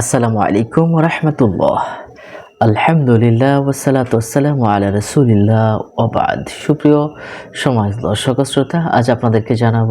আসসালামু আলাইকুম রহমতুল্লাহ আলহামদুলিল্লাহ ওসালাত ওসালাম আলা রসুলিল্লাহ ওবাদ সুপ্রিয় সমাজ দর্শক শ্রোতা, আজ আপনাদেরকে জানাব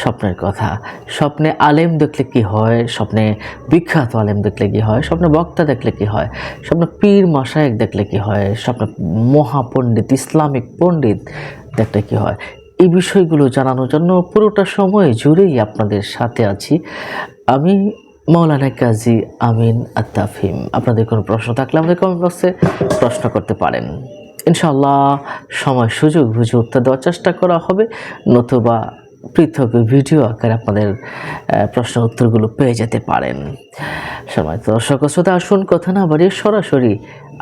স্বপ্নের কথা। স্বপ্নে আলেম দেখলে কি হয়? স্বপ্নে বিখ্যাত আলেম দেখলে কি হয়? স্বপ্নে বক্তা দেখলে কি হয়? স্বপ্নে পীর মাসায়েক দেখলে কি হয়? স্বপ্নে মহাপণ্ডিত, ইসলামিক পণ্ডিত দেখলে কি হয়? এই বিষয়গুলো জানানোর জন্য পুরোটা সময় জুড়েই আপনাদের সাথে আছি। আমি মৌলানা কাজী আমিন আত্তাফিম আপনাদের কোনো প্রশ্ন থাকলে আমাদের কমেন্ট বক্সে প্রশ্ন করতে পারেন। ইনশাল্লাহ সময় সুযোগ বুঝে উত্তর দেওয়ার চেষ্টা করা হবে, নতুবা পৃথক ভিডিও আকারে আপনাদের প্রশ্ন উত্তরগুলো পেয়ে যেতে পারেন। সময় দর্শক শ্রোতা, আসুন কথা না বাড়িয়ে সরাসরি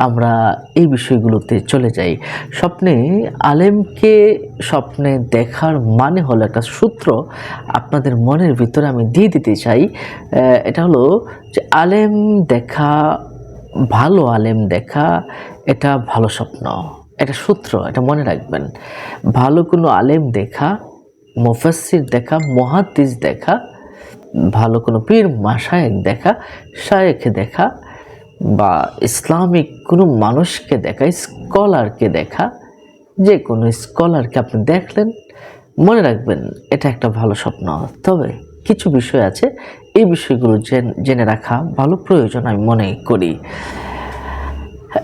আমরা এই বিষয়গুলোতে চলে যাই। স্বপ্নে আলেমকে স্বপ্নে দেখার মানে হলো একটা সূত্র আপনাদের মনের ভিতরে আমি দিয়ে দিতে চাই। এটা হলো যে আলেম দেখা ভালো আলেম দেখা, এটা ভালো স্বপ্ন। এটা সূত্র, এটা মনে রাখবেন। ভালো কোনো আলেম দেখা মুফাসসির দেখা মহাদিস দেখা, ভালো কোনো পীর মাসায়েক দেখা, শায়েখ দেখা, বা ইসলামিক কোনো মানুষকে দেখা, স্কলারকে দেখা, যে কোনো স্কলারকে আপনি দেখলেন, মনে রাখবেন এটা একটা ভালো স্বপ্ন। তবে কিছু বিষয় আছে, এই বিষয়গুলো জেন- রাখা ভালো প্রয়োজন আমি মনে করি।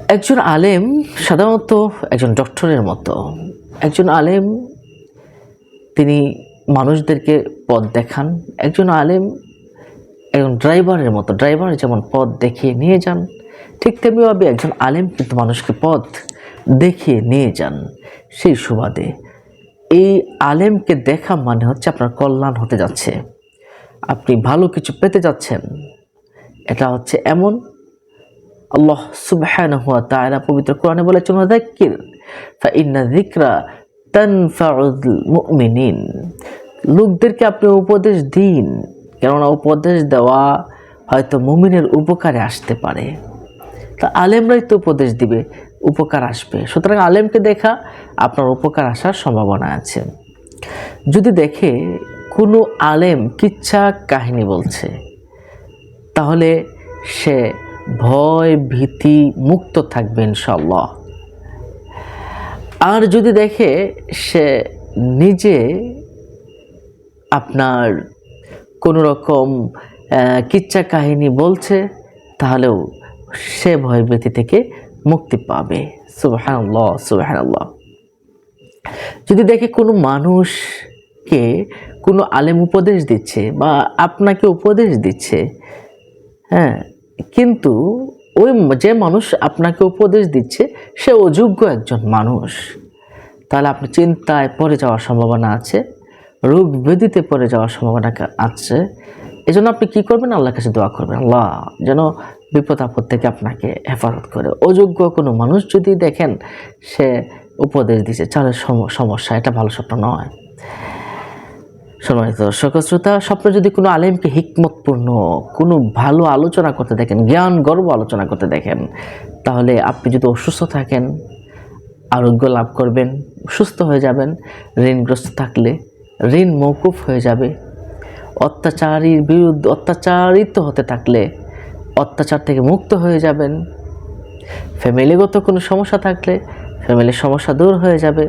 একজন আলেম সাধারণত একজন ডক্টরের মতো। একজন আলেম মানুষদেরকে পথ দেখান। একজন আলেম, একজন ড্রাইভারের মতো, ড্রাইভার যেমন পথ দেখিয়ে নিয়ে যান, ঠিক তেমনিভাবে একজন আলেম কিন্তু মানুষকে পথ দেখিয়ে নিয়ে যান সেই সুবাদে। এই আলেমকে দেখা মানে হচ্ছে আপনার কল্যাণ হতে যাচ্ছে। আপনি ভালো কিছু পেতে যাচ্ছেন। এটা হচ্ছে এমন। আল্লাহ সুবহানাহু ওয়া তাআলা পবিত্র কোরআনে বলেছেন তানফাউল মুমিনিন। লোকদেরকে আপনি উপদেশ দিন, কেননা উপদেশ দেওয়া হয়তো মুমিনের উপকারে আসতে পারে। তা আলেমরাই তো উপদেশ দিবে, উপকার আসবে। সুতরাং আলেমকে দেখা আপনার উপকার আসার সম্ভাবনা আছে। যদি দেখে কোনো আলেম কিচ্ছা কাহিনী বলছে, তাহলে সে ভয় ভীতি মুক্ত থাকবে ইনশাল্লাহ আর যদি দেখে সে নিজে আপনার কোনো রকম কিচ্ছা কাহিনী বলছে, তাহলেও সে ভয় ভীতি থেকে মুক্তি পাবে। সুবাহান্লাহ সুবাহান্লাহ যদি দেখে কোনো মানুষকে কোনো আলেম উপদেশ দিচ্ছে বা আপনাকে উপদেশ দিচ্ছে হ্যাঁ কিন্তু ওই যে মানুষ আপনাকে উপদেশ দিচ্ছে, সে অযোগ্য একজন মানুষ। তাহলে আপনি চিন্তায় পড়ে যাওয়ার সম্ভাবনা আছে, রোগ ব্যাধিতে পড়ে যাওয়ার সম্ভাবনা আছে। এই জন্য আপনি কী করবেন? আল্লাহর কাছে দোয়া করবেন। আল্লাহ, যেন বিপদ আপদ থেকে আপনাকে হেফাজত করে। অযোগ্য কোনো মানুষ যদি দেখেন, সে উপদেশ দিচ্ছে তাহলে সম- সমস্যা, এটা ভালো স্বপ্ন নয়। সম্মানিত দর্শক শ্রোতা, স্বপ্ন যদি কোনো আলেমকে হিকমতপূর্ণ, কোনো ভালো আলোচনা করতে দেখেন, জ্ঞান গর্ব আলোচনা করতে দেখেন, তাহলে আপনি যদি অসুস্থ থাকেন, আরোগ্য লাভ করবেন, সুস্থ হয়ে যাবেন, ঋণগ্রস্ত থাকলে ঋণ মৌকুফ হয়ে যাবে, অত্যাচারীর বিরুদ্ধে অত্যাচারিত হতে থাকলে অত্যাচার থেকে মুক্ত হয়ে যাবেন ফ্যামিলিগত কোনো সমস্যা থাকলে ফ্যামিলির সমস্যা দূর হয়ে যাবে।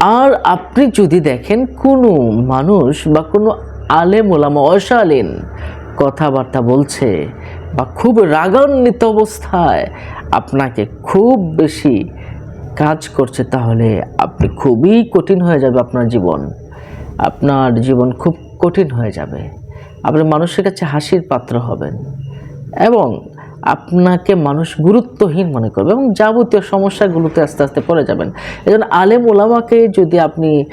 আর আপনি যদি দেখেন কোনো মানুষ বা কোনো আলেম ওলামা অশালীন কথাবার্তা বলছে বা খুব রাগান্বিত অবস্থায় আপনাকে খুব বেশি কাজ করছে, তাহলে আপনি খুবই কঠিন হয়ে যাবে আপনার জীবন। আপনার জীবন খুব কঠিন হয়ে যাবে। আপনি মানুষের কাছে হাসির পাত্র হবেন। এবং আপনাকে মানুষ গুরুত্বহীন মনে করবে এবং যাবতীয় সমস্যাগুলোতে আস্তে আস্তে পড়ে যাবেন। এই জন্য আলেম ওলামাকে যদি আপনি,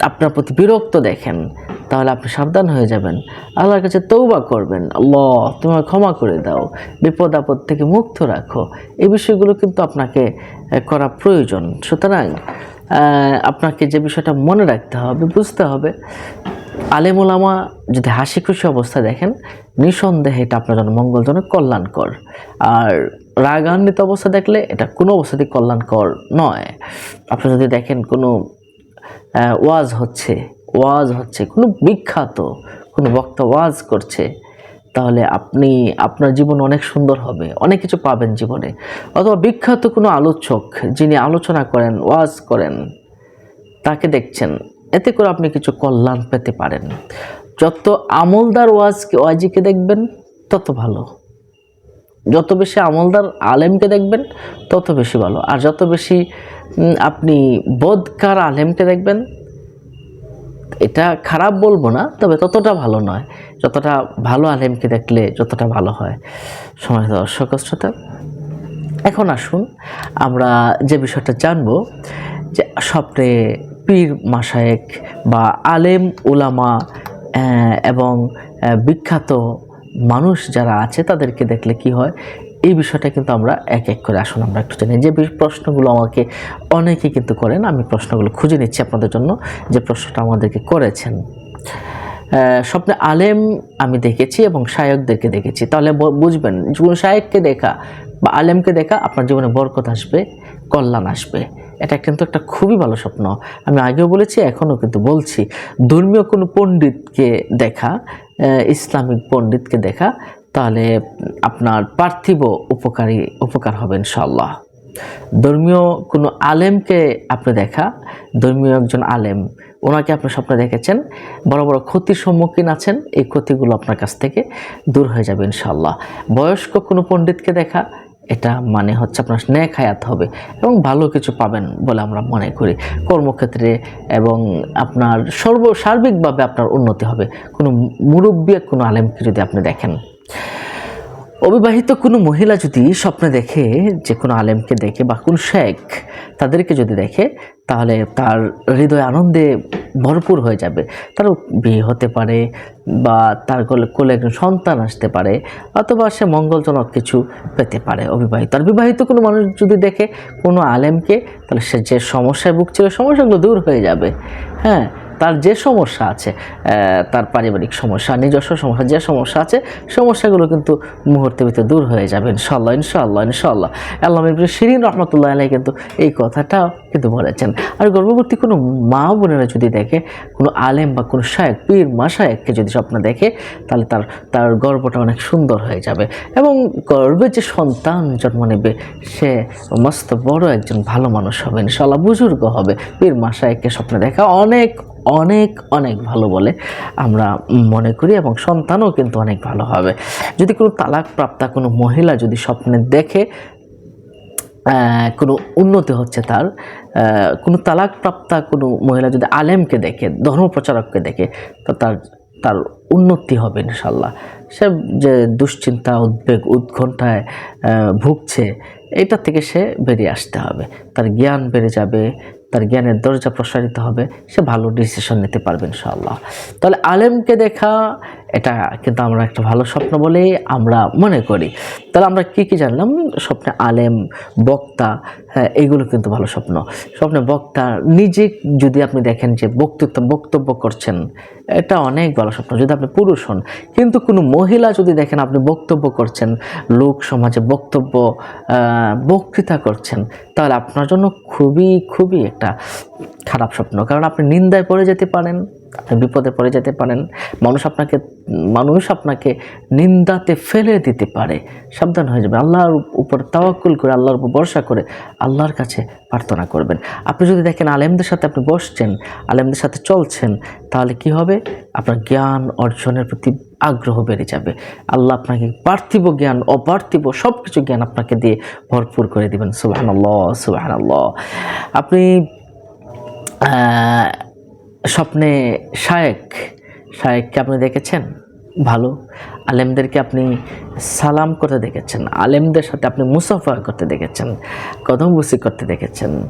আপনার প্রতি বিরক্ত দেখেন, তাহলে আপনি সাবধান হয়ে যাবেন। আল্লাহর কাছে তৌবা করবেন। আল্লাহ, তোমার ক্ষমা করে দাও। বিপদ আপদ থেকে মুক্ত রাখো। এই বিষয়গুলো কিন্তু আপনাকে করা প্রয়োজন। সুতরাং আপনাকে যে বিষয়টা মনে রাখতে হবে, বুঝতে হবে আলেম ওলামা যদি হাসি খুশি অবস্থায় দেখেন, নিঃসন্দেহে এটা আপনার জন্য মঙ্গলজনক, কল্যাণকর। আর রাগান্বিত অবস্থা দেখলে এটা কোনো অবস্থাতেই কল্যাণকর নয়। আপনি যদি দেখেন কোনো ওয়াজ হচ্ছে ওয়াজ হচ্ছে, কোনো বিখ্যাত, কোনো বক্তা ওয়াজ করছে, তাহলে আপনি, আপনার জীবন অনেক সুন্দর হবে, অনেক কিছু পাবেন জীবনে। অথবা বিখ্যাত কোনো আলোচক যিনি আলোচনা করেন, ওয়াজ করেন, তাকে দেখছেন এতে করে আপনি কিছু কল্যাণ পেতে পারেন। যত আমলদার ওয়াজ ওয়াজিকে দেখবেন, তত ভালো। যত বেশি আমলদার আলেমকে দেখবেন, তত বেশি ভালো। আর যত বেশি আপনি বোধকার আলেমকে দেখবেন, এটা খারাপ বলব না, তবে ততটা ভালো নয়। যতটা ভালো আলেমকে দেখলে যতটা ভালো হয়। সময় দর্শক শ্রোতা, এখন আসুন আমরা যে বিষয়টা জানব, যে স্বপ্নে পীর মাসায়েক বা আলেম ওলামা এবং বিখ্যাত মানুষ যারা আছে তাদেরকে দেখলে কি হয়? এই বিষয়টা কিন্তু আমরা এক এক করে আসুন, আমরা একটু জানি যে প্রশ্নগুলো আমাকে অনেকে কিন্তু করেন, আমি প্রশ্নগুলো খুঁজে নিচ্ছি আপনাদের জন্য যে প্রশ্নটা আমাদেরকে করেছেন। স্বপ্নে আলেম আমি দেখেছি এবং শায়কদেরকে দেখেছি। তাহলে বুঝবেন কোনো শায়ককে দেখা বা আলেমকে দেখা, আপনার জীবনে বরকত আসবে, কল্যাণ আসবে। এটা কিন্তু একটা খুবই ভালো স্বপ্ন। আমি আগেও বলেছি, এখনও কিন্তু বলছি। ধর্মীয় কোনো পণ্ডিতকে দেখা ইসলামিক পণ্ডিতকে দেখা, তাহলে আপনার পার্থিব উপকারী, উপকার হবে ইনশাল্লাহ ধর্মীয় কোনো আলেমকে আপনি দেখা, ধর্মীয় একজন আলেম, ওনাকে আপনি স্বপ্নে দেখেছেন, বড় বড় ক্ষতির সম্মুখীন আছেন, এই ক্ষতিগুলো আপনার কাছ থেকে দূর হয়ে যাবে ইনশাল্লাহ বয়স্ক কোনো পণ্ডিতকে দেখা এটা মানে হচ্ছে আপনার স্নেহ হায়াত হবে এবং ভালো কিছু পাবেন বলে আমরা মনে করি। কর্মক্ষেত্রে এবং আপনার সর্ব সার্বিকভাবে আপনার উন্নতি হবে। কোনো মুরব্বী কোনো আলেমকে যদি আপনি দেখেন। অবিবাহিত কোনো মহিলা যদি স্বপ্নে দেখে, যে কোনো আলেমকে দেখে বা কোন শেখ তাদেরকে যদি দেখে, তাহলে তার হৃদয় আনন্দে ভরপুর হয়ে যাবে। তার বিয়ে হতে পারে বা তার কোলে কোলে একজন সন্তান আসতে পারে অথবা সে মঙ্গলজনক কিছু পেতে পারে অবিবাহিত। আর বিবাহিত কোনো মানুষ যদি দেখে কোনো আলেমকে, তাহলে সে যে সমস্যায় ভুগছিল সমস্যাগুলো দূর হয়ে যাবে। হ্যাঁ তার যে সমস্যা আছে তার পারিবারিক সমস্যা, নিজস্ব সমস্যা, যে সমস্যা আছে, সমস্যাগুলো কিন্তু মুহূর্তের ভিতরে দূর হয়ে যাবে ইনশাল্লাহ ইনশাল্লাহ ইনশাল্লাহ আল্লাহ ইবনে শিরিন রহমতুল্লাহ আলাই কিন্তু এই কথাটাও কিন্তু বলেছেন। আর গর্ভবতী কোনো মা বোনেরা যদি দেখে, কোনো আলেম বা কোনো শায়েক, পীর, মা শায়েককে যদি স্বপ্ন দেখে, তাহলে তার তার গর্ভটা অনেক সুন্দর হয়ে যাবে। এবং গর্ভে যে সন্তান জন্ম নেবে, সে মস্ত বড় একজন ভালো মানুষ হবে ইনশাল্লাহ বুজুর্গ হবে। পীর, মা শায়েককে স্বপ্নে দেখা অনেক অনেক অনেক ভালো বলে আমরা মনে করি এবং সন্তানও কিন্তু অনেক ভালো হবে। যদি কোনো তালাক প্রাপ্তা কোনো মহিলা যদি স্বপ্নে দেখে কোনো উন্নতি হচ্ছে তার কোনো তালাক প্রাপ্তা কোনো মহিলা যদি আলেমকে দেখে, ধর্মপ্রচারককে দেখে, তো তার তার উন্নতি হবে ইনশাল্লাহ সে যে দুশ্চিন্তা, উদ্বেগ, উৎকণ্ঠায় ভুগছে, এটা থেকে সে বেরিয়ে আসতে হবে। তার জ্ঞান বেড়ে যাবে তার জ্ঞানের দরজা প্রসারিত হবে সে ভালো ডিসিশন নিতে পারবে ইনশাআল্লাহ। তাহলে আলেমকে দেখা এটা কিন্তু আমরা একটা ভালো স্বপ্ন বলে আমরা মনে করি। তাহলে আমরা কি কি জানলাম? স্বপ্নে আলেম, বক্তা হ্যাঁ এইগুলো কিন্তু ভালো স্বপ্ন। স্বপ্নে বক্তা, নিজে যদি আপনি দেখেন যে বক্তৃত্ব বক্তব্য করছেন, এটা অনেক ভালো স্বপ্ন। যদি আপনি পুরুষ হন, কিন্তু কোনো মহিলা যদি দেখেন আপনি বক্তব্য করছেন, লোক সমাজে বক্তব্য বক্তৃতা করছেন, তাহলে আপনার জন্য খুবই খুবই একটা খারাপ স্বপ্ন। কারণ আপনি নিন্দায় পড়ে যেতে পারেন। আপনি বিপদে পড়ে যেতে পারেন। মানুষ আপনাকে মানুষ আপনাকে নিন্দাতে ফেলে দিতে পারে। সাবধান হয়ে যাবে আল্লাহর উপর তাওয়াক্কুল করে, আল্লাহর উপর ভরসা করে আল্লাহর কাছে প্রার্থনা করবেন। আপনি যদি দেখেন আলেমদের সাথে আপনি বসছেন, আলেমদের সাথে চলছেন, তাহলে কি হবে? আপনার জ্ঞান অর্জনের প্রতি আগ্রহ বেড়ে যাবে। আল্লাহ আপনাকে পার্থিব জ্ঞান, অপার্থিব সব কিছু জ্ঞান আপনাকে দিয়ে ভরপুর করে দিবেন। সুবাহান আল্লাহ সুবাহান আল্লাহ আপনি স্বপ্নে শায়েক, শায়েককে আপনি দেখেছেন? ভালো। আলেমদেরকে আপনি সালাম করতে দেখেছেন। আলেমদের সাথে আপনি মুসাফা করতে দেখেছেন, কদমবুসি করতে দেখেছেন।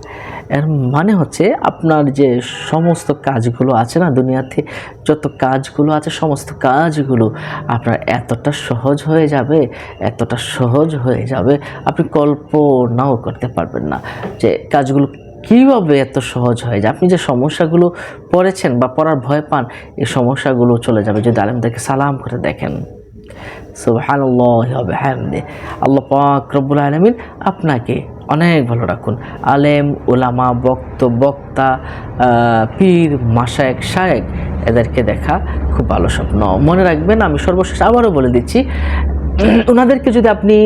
এর মানে হচ্ছে আপনার যে সমস্ত কাজগুলো আছে না দুনিয়াতে, যত কাজগুলো আছে, সমস্ত কাজগুলো আপনার এতটা সহজ হয়ে যাবে, এতটা সহজ হয়ে যাবে, আপনি কল্পনাও করতে পারবেন না যে কাজগুলো কীভাবে এত সহজ হয় যে আপনি যে সমস্যাগুলো পড়েছেন বা পড়ার ভয় পান, এই সমস্যাগুলো চলে যাবে। যদি আলেমদেরকে সালাম করে দেখেন। হবে হ্যামদে আল্লাহ পাক রব্বুল আলমিন আপনাকে অনেক ভালো রাখুন। আলেম ওলামা বক্ত, বক্তা পীর মাসায়েক শায়েক এদেরকে দেখা খুব ভালো স্বপ্ন। মনে রাখবেন, আমি সর্বশেষ আবারও বলে দিচ্ছি ওনাদেরকে যদি আপনি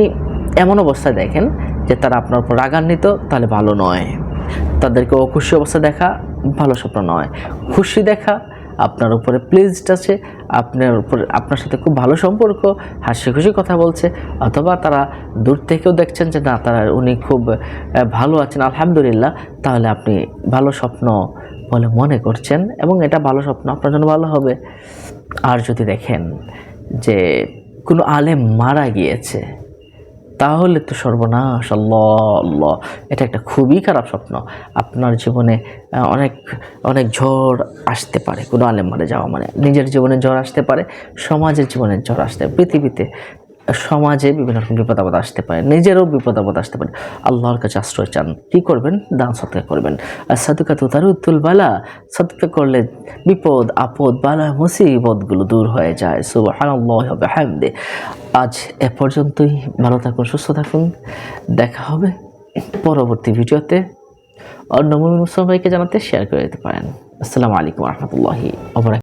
এমন অবস্থায় দেখেন যে তারা আপনার উপর রাগান্বিত, তাহলে ভালো নয়। তাদেরকে অখুশি অবস্থা দেখা ভালো স্বপ্ন নয়। খুশি দেখা আপনার উপরে প্লেজড আছে, আপনার উপরে, আপনার সাথে খুব ভালো সম্পর্ক, হাসি খুশি কথা বলছে, অথবা তারা দূর থেকেও দেখছেন যে না, তারা, উনি খুব ভালো আছেন, আলহামদুলিল্লাহ, তাহলে আপনি ভালো স্বপ্ন বলে মনে করছেন এবং এটা ভালো স্বপ্ন আপনার জন্য ভালো হবে। আর যদি দেখেন যে কোনো আলেম মারা গিয়েছে তাহলে তো সর্বনাশ, আল্লাহ এটা একটা খুবই খারাপ স্বপ্ন। আপনার জীবনে অনেক অনেক ঝড় আসতে পারে। কোনো আলেম মারে যাওয়া মানে নিজের জীবনে জ্বর আসতে পারে, সমাজের জীবনে জ্বর আসতে পারে, পৃথিবীতে। সমাজে বিভিন্ন রকম বিপদ আপদ আসতে পারে, নিজেরও বিপদ আপদ আসতে পারে। আল্লাহর কাছে আশ্রয় চান, কী করবেন? দান সৎকার করবেন। আর সাদুকা তো তার উত্তুল বালা, সৎকার করলে বিপদ, আপদ, বালা, মুসিবতগুলো দূর হয়ে যায়। সুবহানাল্লাহ হবে হামদে আজ এ পর্যন্তই, ভালো থাকুন, সুস্থ থাকুন। দেখা হবে পরবর্তী ভিডিওতে। অন্য মুসলিম ভাইকে জানাতে শেয়ার করে দিতে পারেন। আসসালামু আলাইকুম রহমতুল্লাহি